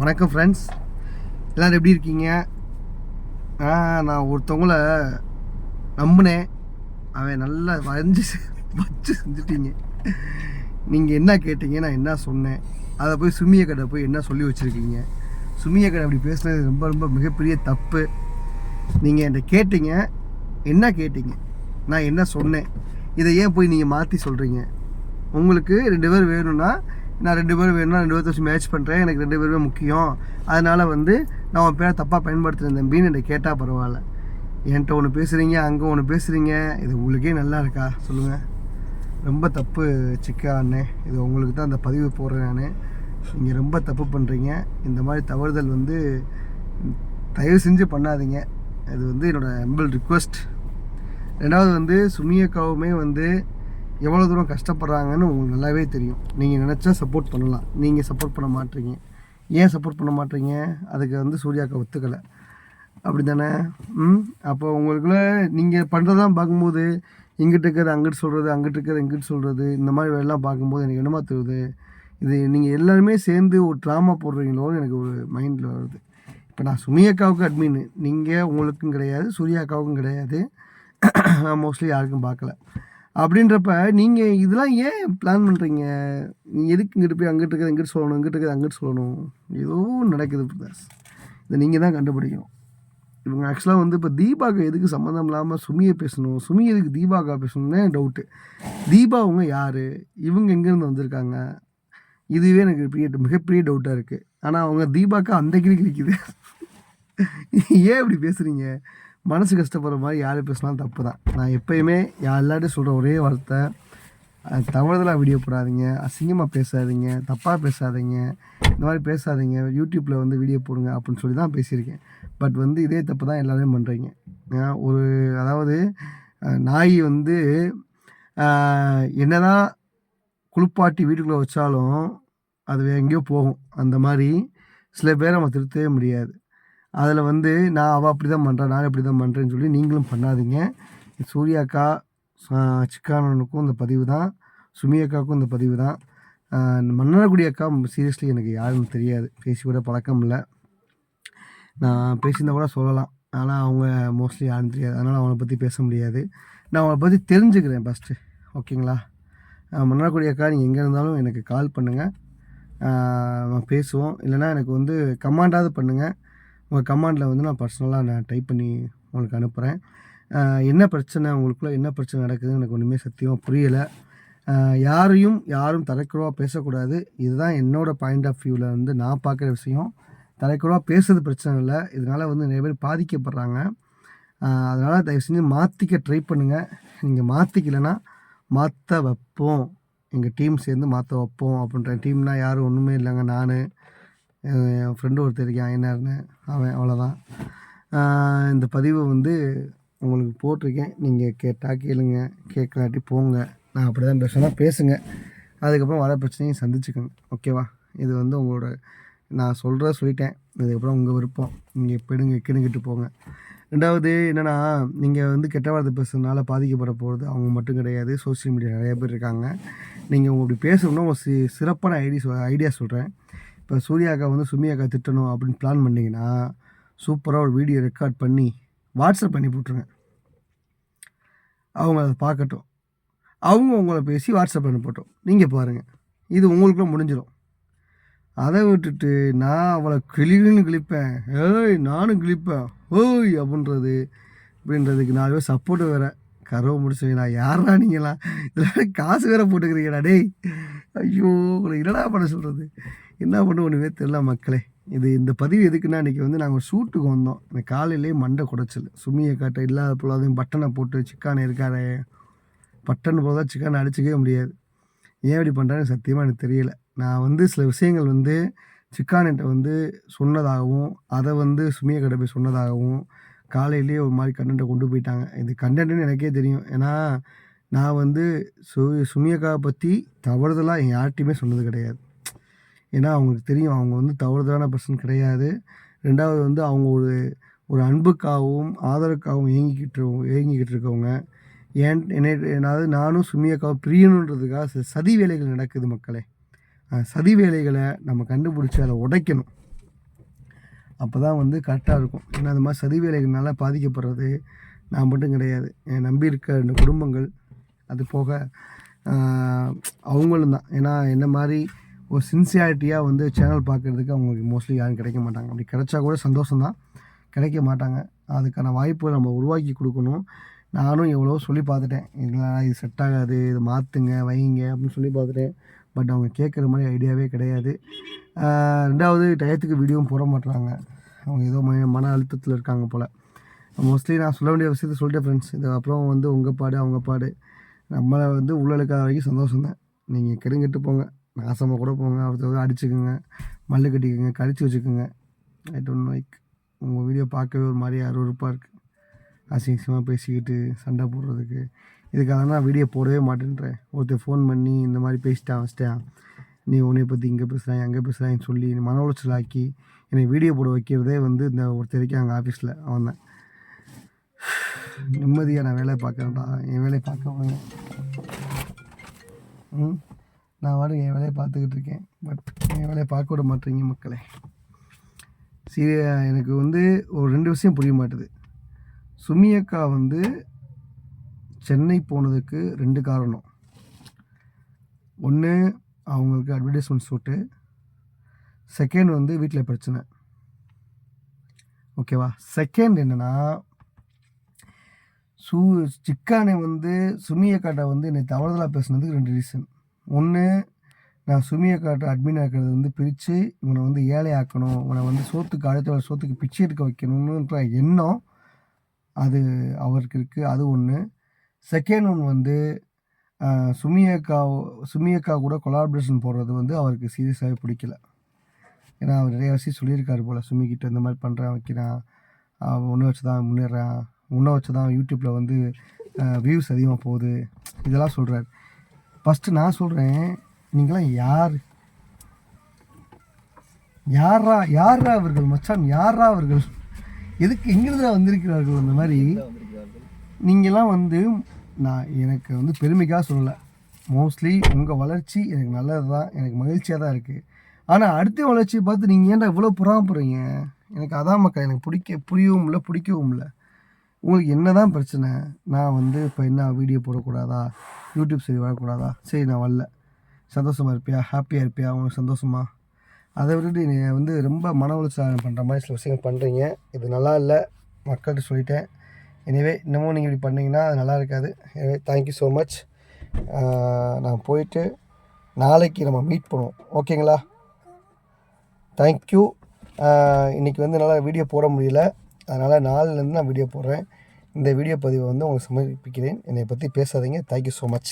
வணக்கம் ஃப்ரெண்ட்ஸ் எல்லோரும் எப்படி இருக்கீங்க? நான் ஒருத்தவங்கள நம்பினேன். அவன் நல்லா வரைஞ்சி வச்சு செஞ்சுட்டீங்க. நீங்கள் என்ன கேட்டீங்க நான் என்ன சொன்னேன். அதை போய் சுமிய கடை போய் என்ன சொல்லி வச்சுருக்கீங்க? சுமிய கடை அப்படி பேசுனது ரொம்ப ரொம்ப மிகப்பெரிய தப்பு. நீங்கள் என்கிட்ட கேட்டீங்க. என்ன கேட்டீங்க? நான் என்ன சொன்னேன்? இதை ஏன் போய் நீங்கள் மாற்றி சொல்கிறீங்க உங்களுக்கு ரெண்டு பேர் வேணும்னா நான் ரெண்டு பேரும் வேணும்னா ரெண்டு பேர்த்த வச்சு மேட்ச் பண்ணுறேன் எனக்கு ரெண்டு பேருமே முக்கியம். அதனால் வந்து நான் உன் பேரை தப்பாக பயன்படுத்துகிறேன் தம்பின்னு என்கிட்ட கேட்டால் பரவாயில்ல. என்கிட்ட ஒன்று பேசுகிறீங்க அங்கே ஒன்று பேசுகிறீங்க இது உங்களுக்கே நல்லா இருக்கா? சொல்லுங்கள் ரொம்ப தப்பு சிக்கா அண்ணே. இது உங்களுக்கு தான் அந்த பதிவு போடுறேன் நான். நீங்கள் ரொம்ப தப்பு பண்ணுறீங்க இந்த மாதிரி தவறுதல் வந்து தயவு செஞ்சு பண்ணாதீங்க. இது வந்து என்னோடய ஹம்பிள் ரிக்வெஸ்ட் ரெண்டாவது வந்து சுமியக்காவுமே வந்து எவ்வளோ தூரம் கஷ்டப்படுறாங்கன்னு உங்களுக்கு நல்லாவே தெரியும். நீங்கள் நினச்சா சப்போர்ட் பண்ணலாம். நீங்கள் சப்போர்ட் பண்ண மாட்டீங்க. ஏன் சப்போர்ட் பண்ண மாட்டீங்க? அதுக்கு வந்து சூர்யாக்கா ஒத்துக்கலை. அப்படி தானே ம்? அப்போ உங்களுக்குள்ள நீங்கள் பண்ணுறதான் பார்க்கும்போது இங்கிட்டு இருக்கிறது அங்கிட்டு சொல்கிறது அங்கிட்டு இருக்கிறது இங்கிட்டு சொல்கிறது இந்த மாதிரி வேலைலாம் பார்க்கும்போது எனக்கு என்னமா தருது இது நீங்கள் எல்லாருமே சேர்ந்து ஒரு ட்ராமா போடுறீங்களோன்னு எனக்கு ஒரு மைண்டில் வருது. இப்போ நான் சுமியக்காவுக்கு அட்மின் நீங்கள் உங்களுக்கும் கிடையாது சூர்யாக்காவுக்கும் கிடையாது. நான் மோஸ்ட்லி யாருக்கும் பார்க்கல. அப்படின்றப்ப நீங்கள் இதெல்லாம் ஏன் பிளான் பண்ணுறீங்க நீங்கள் எதுக்கு இங்கிட்டு போய் அங்கிட்டு இருக்கிறது இங்கிட்டு சொல்லணும் இங்கிட்டு இருக்கிறது அங்கிட்டு சொல்லணும்? ஏதோ நடக்குது பிரதாஸ் இதை நீங்கள் தான் கண்டுபிடிக்கணும். இவங்க ஆக்சுவலாக வந்து இப்போ தீபாவுக்கு எதுக்கு சம்மந்தம் இல்லாமல் சுமியை பேசணும்? சுமி எதுக்கு தீபாக்கா பேசணும்னு டவுட்டு தீபா அவங்க யார்? இவங்க எங்கேருந்து வந்திருக்காங்க? இதுவே எனக்கு பெரிய மிகப்பெரிய டவுட்டாக இருக்குது ஆனால் அவங்க தீபாக்கா அந்த கிரி கிரிக்குது ஏன் இப்படி பேசுகிறீங்க மனசு கஷ்டப்படுற மாதிரி யார் பேசினாலும் தப்பு தான் நான் எப்பயுமே எல்லார்ட்டையும் சொல்கிற ஒரே வார்த்தை தவறுதலாக வீடியோ போடாதீங்க அசிங்கமாக பேசாதீங்க தப்பாக பேசாதீங்க இந்த மாதிரி பேசாதீங்க யூடியூப்பில் வந்து வீடியோ போடுங்க அப்படின்னு சொல்லி தான் பேசியிருக்கேன். பட் வந்து இதே தப்பு தான் எல்லோரும் பண்ணுறீங்க ஒரு அதாவது நாய் வந்து என்ன என்னதான் குளிப்பாட்டி வீட்டுக்குள்ளே வச்சாலும் அது எங்கேயோ போகும். அந்த மாதிரி சில பேரை நம்ம திருத்தவே முடியாது. அதில் வந்து நான் அவள் அப்படி தான் பண்ணுறேன் நான் இப்படி தான் பண்ணுறேன்னு சொல்லி நீங்களும் பண்ணாதீங்க. சூர்யாக்கா சிக்கானனுக்கும் இந்த பதிவு தான் சுமி அக்காவுக்கும் இந்த பதிவு தான் மன்னரகுடி அக்கா சீரியஸ்லி எனக்கு யாருன்னு தெரியாது. பேசி கூட பழக்கம் இல்லை. நான் பேசியிருந்தால் கூட சொல்லலாம். ஆனால் அவங்க மோஸ்ட்லி யாருன்னு தெரியாது. அதனால் அவங்கள பற்றி பேச முடியாது. நான் அவங்கள பற்றி தெரிஞ்சுக்கிறேன் ஃபஸ்ட்டு ஓகேங்களா? மன்னார்குடி அக்கா நீங்கள் எங்கே இருந்தாலும் எனக்கு கால் பண்ணுங்கள் பேசுவோம். இல்லைனா எனக்கு வந்து கமாண்டாவது பண்ணுங்கள் உங்கள் கமாண்டில் வந்து நான் பர்சனலாக நான் டைப் பண்ணி உங்களுக்கு அனுப்புகிறேன் என்ன பிரச்சனை உங்களுக்குள்ள என்ன பிரச்சனை நடக்குதுன்னு எனக்கு ஒன்றுமே சத்தியமாக புரியலை. யாரையும் யாரும் தலைக்குறவாக பேசக்கூடாது. இதுதான் என்னோடய பாயிண்ட் ஆஃப் வியூவில் வந்து நான் பார்க்குற விஷயம். தலைக்குறவாக பேசுறது பிரச்சனை இல்லை. இதனால் வந்து நிறைய பேர் பாதிக்கப்படுறாங்க. அதனால் தயவு செஞ்சு மாற்றிக்க ட்ரை பண்ணுங்கள் நீங்கள் மாற்றிக்கலைன்னா மாற்ற வைப்போம். எங்கள் டீம் சேர்ந்து மாற்ற வைப்போம் அப்படின்ற டீம்னால் யாரும் ஒன்றுமே இல்லைங்க. நான் என் ஃப்ரெண்டு ஒருத்தர் இருக்கேன் என்னன்னு அவன் அவ்வளோதான் இந்த பதிவை வந்து உங்களுக்கு போட்டிருக்கேன். நீங்கள் கேட்டால் கேளுங்க கேட்கலாட்டி போங்க. நான் அப்படி தான் பேசுனா பேசுங்க. அதுக்கப்புறம் வர பிரச்சனையும் சந்திச்சுக்கோங்க. ஓகேவா இது வந்து உங்களோட நான் சொல்கிறத சொல்லிட்டேன். இதுக்கப்புறம் உங்கள் விருப்பம். நீங்கள் எப்படிங்க கிடுங்கிட்டு போங்க. ரெண்டாவது என்னென்னா நீங்கள் வந்து கெட்ட வார்த்தை பேசுறதுனால பாதிக்கப்பட போகிறது அவங்க மட்டும் கிடையாது. சோஷியல் மீடியா நிறைய பேர் இருக்காங்க. நீங்கள் உங்க இப்படி பேசணும்னா ஒரு சி சிறப்பான ஐடி ஐடியா சொல்கிறேன் இப்போ சூர்யாக்கா வந்து சுமியாக்கா அக்கா திட்டணும் அப்படின்னு பிளான் பண்ணிங்கன்னா சூப்பராக ஒரு வீடியோ ரெக்கார்ட் பண்ணி வாட்ஸ்அப் பண்ணி போட்டுருங்க. அவங்க அதை பார்க்கட்டும். அவங்க உங்களை பேசி வாட்ஸ்அப் அனுப்பட்டும் நீங்கள் பாருங்கள் இது உங்களுக்குள்ள முடிஞ்சிடும் அதை விட்டுட்டு நான் அவளை கிளின்னு கிழிப்பேன். ஏய் நானும் கிழிப்பேன். ஓய் அப்படின்றது அப்படின்றதுக்கு நாலு பேர் சப்போர்ட்டு வேறு. கருவை முடிச்சுவீங்களா யாரா நீங்களா இதில் காசு வேற போட்டுக்கிறீங்கடா டேய். ஐயோ உங்களை என்னடா பண்ண சொல்கிறது என்ன பண்ண ஒன்றுமே தெரில மக்களே. இது இந்த பதிவு எதுக்குன்னா இன்றைக்கி வந்து நாங்கள் ஷூட்டுக்கு வந்தோம். இந்த காலையிலே மண்டை குடைச்சல். சுமியை காட்ட இல்லாத பொழுதையும் பட்டனை போட்டு சிக்கான் இருக்காரே. பட்டன் போதா சிக்கன் அடிச்சிக்கவே முடியாது. ஏன் இப்படி பண்ணுறான்னு சத்தியமாக எனக்கு தெரியல. நான் வந்து சில விஷயங்கள் வந்து சிக்கான்கிட்ட வந்து சொன்னதாகவும் அதை வந்து சுமியை கடை போய் சொன்னதாகவும் காலையிலேயே ஒரு மாதிரி கண்டென்ட்டை கொண்டு போயிட்டாங்க. இது கண்டென்ட்னு எனக்கே தெரியும். ஏன்னா நான் வந்து சு சுமியக்காவை பற்றி தவறுதலாக யார்கிட்டையுமே சொன்னது கிடையாது. ஏன்னா அவங்களுக்கு தெரியும் அவங்க வந்து தவறுதலான பர்சன் கிடையாது. ரெண்டாவது வந்து அவங்க ஒரு ஒரு அன்புக்காகவும் ஆதரவுக்காகவும் ஏங்கிக்கிட்டு ஏங்கிக்கிட்டு இருக்கவங்க ஏன் என்னை அதாவது நானும் சுமியக்காவை பிரியணுன்றதுக்காக சதி வேலைகள் நடக்குது மக்களே. சதி வேலைகளை நம்ம கண்டுபிடிச்சி அதை உடைக்கணும். அப்போ தான் வந்து கரெக்டாக இருக்கும். ஏன்னா அந்த மாதிரி சதி வேலைகள்னால பாதிக்கப்படுறது நான் மட்டும் கிடையாது. என் நம்பி இருக்க இந்த குடும்பங்கள் அது போக அவங்களும் தான். ஏன்னா என்ன மாதிரி ஒரு சின்சியாரிட்டியாக வந்து சேனல் பார்க்குறதுக்கு அவங்களுக்கு மோஸ்ட்லி யாரும் கிடைக்க மாட்டாங்க. அப்படி கிடைச்சா கூட சந்தோஷம்தான். கிடைக்க மாட்டாங்க. அதுக்கான வாய்ப்பு நம்ம உருவாக்கி கொடுக்கணும். நானும் எவ்வளோ சொல்லி பார்த்துட்டேன். இல்லை இது செட் ஆகாது. இது மாற்றுங்க வைங்க அப்படின்னு சொல்லி பார்த்துட்டேன். பட் அவங்க கேட்குற மாதிரி ஐடியாவே கிடையாது. ரெண்டாவது டயத்துக்கு வீடியோவும் போட மாட்டுறாங்க அவங்க ஏதோ மன மன அழுத்தத்தில் இருக்காங்க போல். மோஸ்ட்லி நான் சொல்ல வேண்டிய விஷயத்த சொல்லிட்டேன் ஃப்ரெண்ட்ஸ் இது அப்புறம் வந்து உங்கள் பாடு அவங்க பாடு. நம்மளை வந்து உள்ளழுக்காத வரைக்கும் சந்தோஷம் தான் நீங்கள் கெடுங்கிட்டு போங்க. நாசமாக கூட போங்க ஒருத்தர் அடிச்சுக்குங்க மல்லு கட்டிக்குங்க கழிச்சு வச்சுக்கோங்க. ஐ டோன்ட் லைக் உங்கள் வீடியோ பார்க்கவே ஒரு மாதிரி அருவருப்பாக இருக்குது அசிங்கசியமாக பேசிக்கிட்டு சண்டை போடுறதுக்கு. இதுக்காக நான் வீடியோ போடவே மாட்டேன்றேன். ஒருத்தர் ஃபோன் பண்ணி இந்த மாதிரி பேசிட்டான் வச்சிட்டேன் நீ உன்னை பற்றி இங்கே பேசுகிறேன் அங்கே பேசுகிறான்னு சொல்லி மன உளைச்சல் ஆக்கி என்னை வீடியோ போட வைக்கிறதே வந்து இந்த ஒருத்தருக்கு அங்கே ஆஃபீஸில் அவன் தான் நிம்மதியாக நான் வேலையை பார்க்குறேன்டா. என் வேலையை பார்க்க ம்? நான் வாடு என் வேலையை பார்த்துக்கிட்டு இருக்கேன். பட் என் வேலையை பார்க்க விட மாட்டேறீங்க மக்களே. சரி எனக்கு வந்து ஒரு ரெண்டு விஷயம் புரிய மாட்டுது. சுமி அக்கா வந்து சென்னை போனதுக்கு ரெண்டு காரணம். ஒன்று அவங்களுக்கு அட்வர்டைஸ்மெண்ட் ஷூட்டு செகண்ட் வந்து வீட்டில் பிரச்சனை. ஓகேவா செகண்ட் என்னென்னா சூ சிக்கானை வந்து சுமியக்காட்டை வந்து என்னை தவறுதலாக பேசுனதுக்கு ரெண்டு ரீசன் ஒன்று நான் சுமியக்காட்டை அட்மின் ஆக்கிறது வந்து பிரித்து இவனை வந்து ஏழை ஆக்கணும் இவனை வந்து சோத்துக்கு அடுத்த சோத்துக்கு பிச்சை எடுக்க வைக்கணுன்ற எண்ணம் அது அவருக்கு இருக்குது அது ஒன்று செகண்ட் ஒன் வந்து சுமியக்கா சுமியக்கா கூட கொலாபரேஷன் போடுறது வந்து அவருக்கு சீரியஸாகவே பிடிக்கல. ஏன்னா அவர் நிறைய விஷயம் சொல்லியிருக்காரு போல். சுமிக்கிட்ட இந்த மாதிரி பண்ணுறான் வைக்கிறான். ஒன்றை வச்சு தான் முன்னேறான். உன்னை வச்சு தான் யூடியூப்பில் வந்து வியூஸ் அதிகமாக போகுது. இதெல்லாம் சொல்கிறார் ஃபஸ்ட்டு நான் சொல்கிறேன் நீங்களாம் யார்? யாரா யாரா அவர்கள் மச்சான் யாரா அவர்கள்? எதுக்கு எங்கிருந்து வந்திருக்கிறார்கள் அந்த மாதிரி? நீங்களாம் வந்து நான் எனக்கு வந்து பெருமைக்காக சொல்லலை. மோஸ்ட்லி உங்கள் வளர்ச்சி எனக்கு நல்லது தான் எனக்கு மகிழ்ச்சியாக தான் இருக்குது ஆனால் அடுத்த வளர்ச்சியை பார்த்து நீங்கள் ஏன்டா இவ்வளோ புறாமப்படுறீங்க? எனக்கு அதான் மக்கள் எனக்கு பிடிக்க புரியவும் இல்லை பிடிக்கவும் இல்லை. உங்களுக்கு என்ன தான் பிரச்சனை நான் வந்து இப்போ என்ன வீடியோ போடக்கூடாதா? யூடியூப் சரி வரக்கூடாதா? சரி நான் வரல. சந்தோஷமாக இருப்பியா? ஹாப்பியாக இருப்பியா? உனக்கு சந்தோஷமா? அதை விட்டுட்டு நீ வந்து ரொம்ப மன உளைச்சல் பண்ணுற மாதிரி சில விஷயங்கள் பண்ணுறீங்க இது நல்லா இல்லை. மக்கள்கிட்ட சொல்லிட்டேன். எனவே இன்னமும் நீங்கள் இப்படி பண்ணிங்கன்னா அது நல்லா இருக்காது. எனவே தேங்க்யூ ஸோ மச் நான் போயிட்டு நாளைக்கு நம்ம மீட் பண்ணுவோம். ஓகேங்களா தேங்க்யூ இன்றைக்கி வந்து என்னால் வீடியோ போட முடியல. அதனால் நாளிலேருந்து நான் வீடியோ போடுறேன். இந்த வீடியோ பதிவை வந்து உங்களுக்கு சமர்ப்பிக்கிறேன். என்னை பற்றி பேசாதீங்க. Thank you so much